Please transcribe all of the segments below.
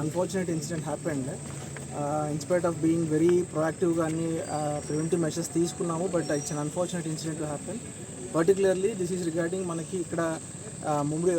Unfortunate incident happened in spite of being very ప్రొయాక్టివ్గా అన్ని preventive measures తీసుకున్నాము but it's an unfortunate incident happen particularly this is regarding మనకి ఇక్కడ ఆ, ముమ్మిడి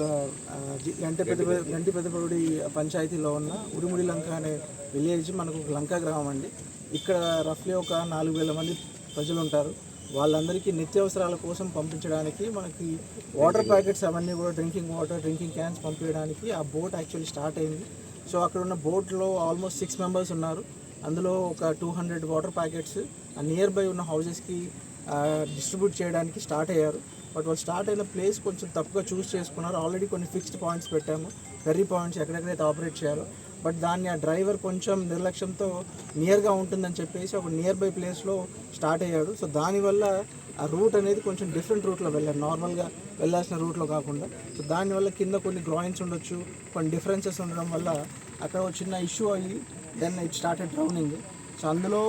గంట పెద్ద గంటి పెద్దపడి పంచాయతీలో ఉన్న ఉరిముడి లంక అనే విలేజ్ మనకు ఒక లంకా గ్రామం అండి. ఇక్కడ రఫ్లీ ఒక నాలుగు వేల మంది ప్రజలు ఉంటారు వాళ్ళందరికీ నిత్యావసరాల కోసం పంపించడానికి మనకి వాటర్ ప్యాకెట్స్ అవన్నీ కూడా డ్రింకింగ్ వాటర్ డ్రింకింగ్ క్యాన్స్ పంపించడానికి ఆ బోట్ యాక్చువల్లీ స్టార్ట్ అయింది. సో అక్కడ ఉన్న బోట్లో ఆల్మోస్ట్ సిక్స్ మెంబర్స్ ఉన్నారు. అందులో ఒక టూ హండ్రెడ్ వాటర్ ప్యాకెట్స్ ఆ నియర్ బై ఉన్న హౌజెస్కి డిస్ట్రిబ్యూట్ చేయడానికి స్టార్ట్ అయ్యారు. బట్ వాళ్ళు స్టార్ట్ అయిన ప్లేస్ కొంచెం తప్పుగా చూస్ చేసుకున్నారు. ఆల్రెడీ కొన్ని ఫిక్స్డ్ పాయింట్స్ పెట్టాము. వెర్రీ పాయింట్స్ ఎక్కడెక్కడైతే ఆపరేట్ చేయాలో బట్ దాన్ని ఆ డ్రైవర్ కొంచెం నిర్లక్ష్యంతో నియర్గా ఉంటుందని చెప్పేసి ఒక నియర్ బై ప్లేస్లో స్టార్ట్ అయ్యాడు. సో దానివల్ల ఆ రూట్ అనేది కొంచెం డిఫరెంట్ రూట్లో వెళ్ళాడు. నార్మల్గా వెళ్ళాల్సిన రూట్లో కాకుండా. సో దానివల్ల కింద కొన్ని డ్రాయింగ్స్ ఉండొచ్చు కొన్ని డిఫరెన్సెస్ ఉండడం వల్ల అక్కడ ఒక చిన్న ఇష్యూ అయ్యి then it started drowning so అందులో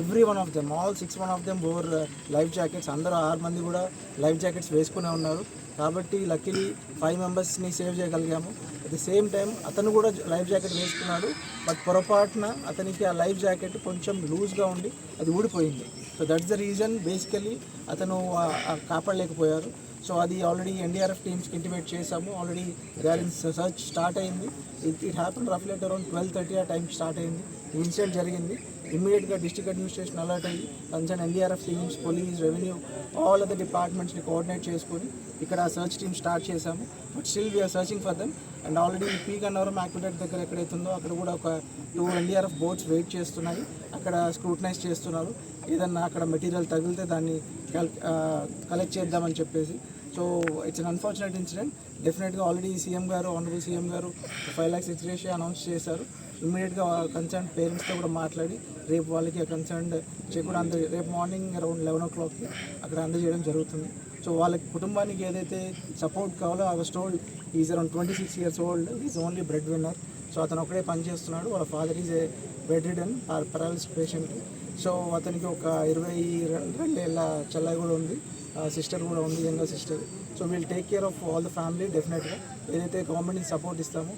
every one of them all six one of them over life jackets అందరూ ఆరు మంది కూడా లైఫ్ జాకెట్స్ వేసుకునే ఉన్నారు. కాబట్టి లక్కీలీ ఫైవ్ మెంబర్స్ని సేవ్ చేయగలిగాము. అట్ ది సేమ్ టైం అతను కూడా లైఫ్ జాకెట్ వేసుకున్నాడు బట్ పొరపాటున అతనికి ఆ లైఫ్ జాకెట్ కొంచెం లూజ్గా ఉండి అది ఊడిపోయింది. So that's the reason basically అతను కాపాడలేకపోయారు. సో అది ఆల్రెడీ ఎన్డీఆర్ఎఫ్ టీమ్స్కి ఇంటిమేట్ చేసాము ఆల్రెడీ దాని సర్చ్ స్టార్ట్ అయింది. ఇట్ ఇట్ హ్యాపన్ రఫ్లీ అట్ అరౌండ్ ట్వెల్వ్ థర్టీ ఆ టైం స్టార్ట్ అయింది. ఇన్సిడెంట్ జరిగింది. ఇమ్మీడియట్గా డిస్ట్రిక్ట్ అడ్మినిస్ట్రేషన్ అలర్ట్ అయ్యి concern NDRF teams police revenue all other డిపార్ట్మెంట్స్ని coordinate చేసుకొని ఇక్కడ సర్చ్ టీమ్ స్టార్ట్ చేశాము. But still we are searching for them. And already peak Annavaram aqueduct దగ్గర ఎక్కడైతుందో అక్కడ కూడా ఒక టూ ఎన్డీఆర్ఎఫ్ బోట్స్ వెయిట్ చేస్తున్నాయి. అక్కడ స్క్రూటనైజ్ చేస్తున్నారు. ఏదన్నా అక్కడ మెటీరియల్ తగిలితే దాన్ని కలెక్ట్ చేద్దామని చెప్పేసి so it's an unfortunate incident డెఫినెట్గా ఆల్రెడీ సీఎం గారు ఆనరబుల్ సీఎం గారు five lakhs ex gratia announce చేశారు. ఇమ్మీడియట్గా కన్సర్న్ పేరెంట్స్తో కూడా మాట్లాడి రేపు వాళ్ళకి కన్సర్న్ చెక్ కూడా అంద రేపు మార్నింగ్ అరౌండ్ లెవెన్ ఓ క్లాక్కి అక్కడ అందజేయడం జరుగుతుంది. సో వాళ్ళకి కుటుంబానికి ఏదైతే సపోర్ట్ కావాలో ఆ stole is around twenty six years old is only breadwinner so అతను ఒకడే పనిచేస్తున్నాడు. వాళ్ళ father is a bedridden paralysis patient so అతనికి ఒక ఇరవై రెండేళ్ళ చెల్లె కూడా ఉంది. సిస్టర్ కూడా ఉంది younger sister. So we'll take care of all the family డెఫినెట్గా. ఏదైతే గవర్నమెంట్ని సపోర్ట్ ఇస్తామో